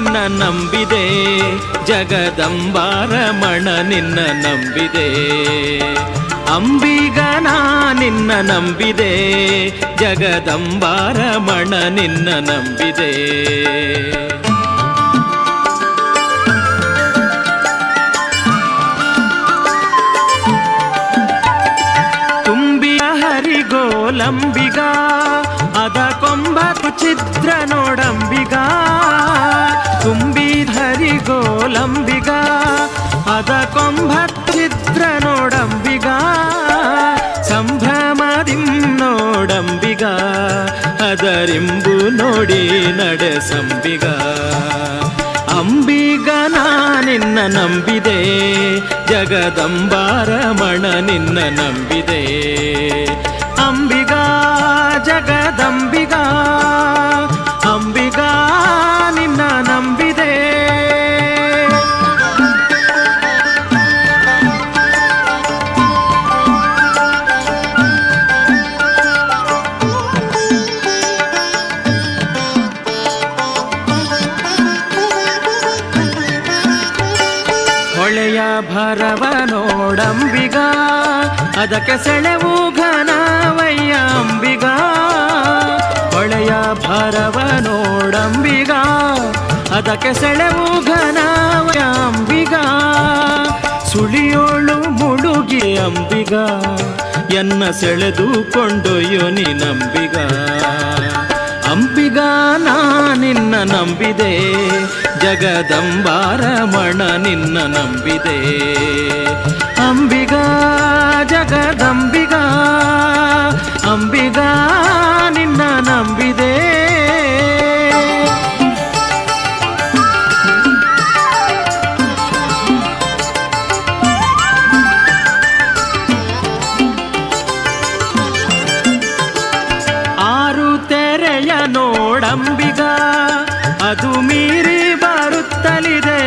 ನಂಬಿದೆ. ಜಗದಂಬಾರಮಣ ನಿನ್ನ ನಂಬಿದೆ. ಅಂಬಿಗನ ನಿನ್ನ ನಂಬಿದೆ. ಜಗದಂಬಾರಮಣ ನಿನ್ನ ನಂಬಿದೆ. ತುಂಬಿಯ ಹರಿಗೋಲಂಬಿಗ ಹರಿಗೋಲಂಬಿಗ ಅದ ಕೊಂಬ ಚಿತ್ರ ನೋಡಂಬಿಗ ಸಂಭ್ರಮದಿಂ ನೋಡಂಬಿಗ ಅದರಿಂಬು ನೋಡಿ ನಡೆಸಂಬಿಗ ಅಂಬಿಗ ನಿನ್ನ ನಂಬಿದೆ ಜಗದಂಬಾರಮಣ ನಿನ್ನ ನಂಬಿದೆ. ಅಂಬಿಗ ಜಗದಂಬಿಗ ಭರವ ನೋಡಂಬಿಗ, ಅದಕ್ಕೆ ಸೆಳೆವು ಘನವಯ್ಯ ಅಂಬಿಗ. ಹೊಳೆಯ ಭರವ ನೋಡಂಬಿಗ, ಅದಕ್ಕೆ ಸೆಳೆವು ಘನವಯ್ಯ ಅಂಬಿಗ. ಸುಳಿಯೋಳು ಮುಳುಗಿ ಅಂಬಿಗ, ಎನ್ನ ಸೆಳೆದುಕೊಂಡೊಯ್ಯೋ ನೀನಂಬಿಗ ಅಂಬಿಗ ನಾ ನಿನ್ನ ನಂಬಿದೆ ಜಗದಂಬಾರಮಣ ನಿನ್ನ ನಂಬಿದೆ ಅಂಬಿಗ ಜಗದಂಬಿಗ ಅಂಬಿಗ ನಿನ್ನ ನಂಬಿದೆ ಆರು ತೆರೆಯ ನೋಡಂಬಿಗ ಅದು ಮೀರಿ ಬರುತ್ತಲಿದೆ